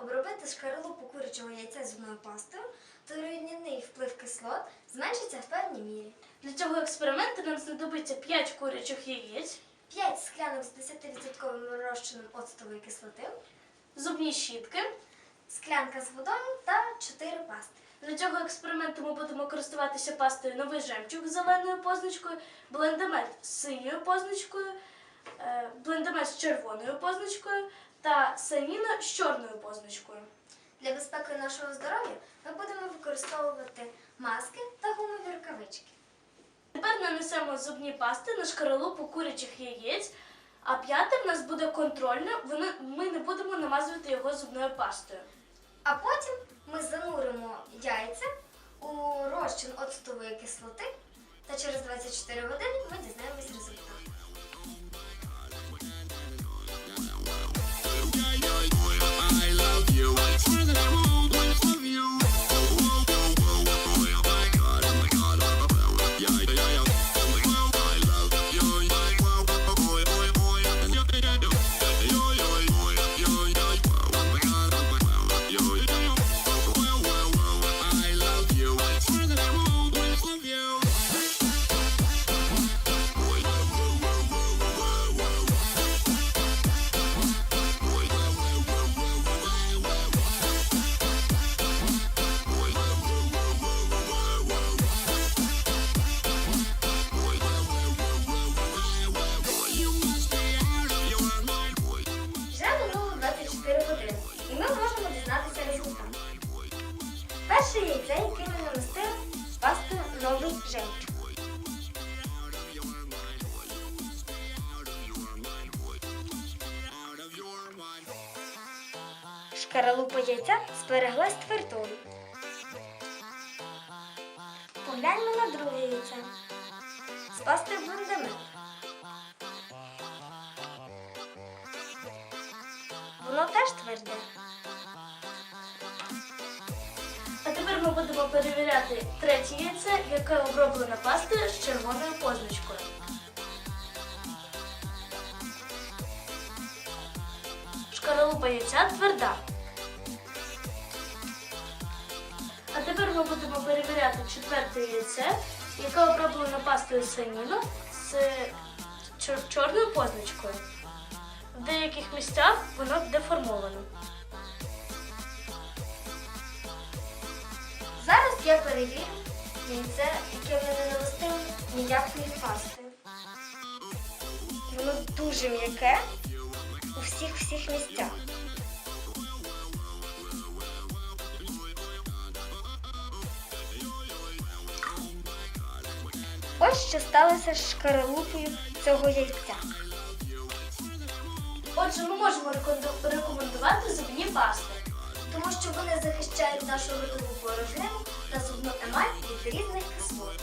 обробити шкаралупу курячого яйця зубною пастою, то руйнівний вплив кислот зменшиться в певній мірі. Для цього експерименту нам знадобиться 5 курячих яєць, 5 склянок з 10% розчином оцтової кислоти, зубні щітки. склянка з водою та 4 пасти. Для цього експерименту ми будемо користуватися пастою новий жемчуг з зеленою позначкою, блендамет з синьою позначкою, е, з червоною позначкою та саніна з чорною позначкою. Для безпеки нашого здоров'я ми будемо використовувати маски та гумові рукавички. Тепер нанесемо зубні пасти на шкаралупу курячих яєць, а п'яте в нас буде контрольне, ми не будемо намазувати його зубною пастою. А потім ми зануримо яйця у розчин оцтової кислоти та через 24 години ми дізнаємось Перше яйце, яке ми намістили пастою новий жемчуг. Шкаралупа яйця збереглась твердою. Погляньмо на друге яйце. З пастою блендамет. Воно теж тверде. Ми будемо перевіряти третє яйце, яке оброблено пастою з червоною позначкою. Шкаралупа яйця тверда. А тепер ми будемо перевіряти четверте яйце, яке оброблено пастою саніну з чор- чорною позначкою. В деяких місцях воно деформовано. Я перевірю яйце, яке ми не навестили ніякої пасти. Воно дуже м'яке у всіх-всіх місцях. Ось що сталося з шкаралупою цього яйця. Отже, ми можемо рекомендувати зубні пасти. Вони захищають нашу ротову порожнину та зубну емаль від різних кислот.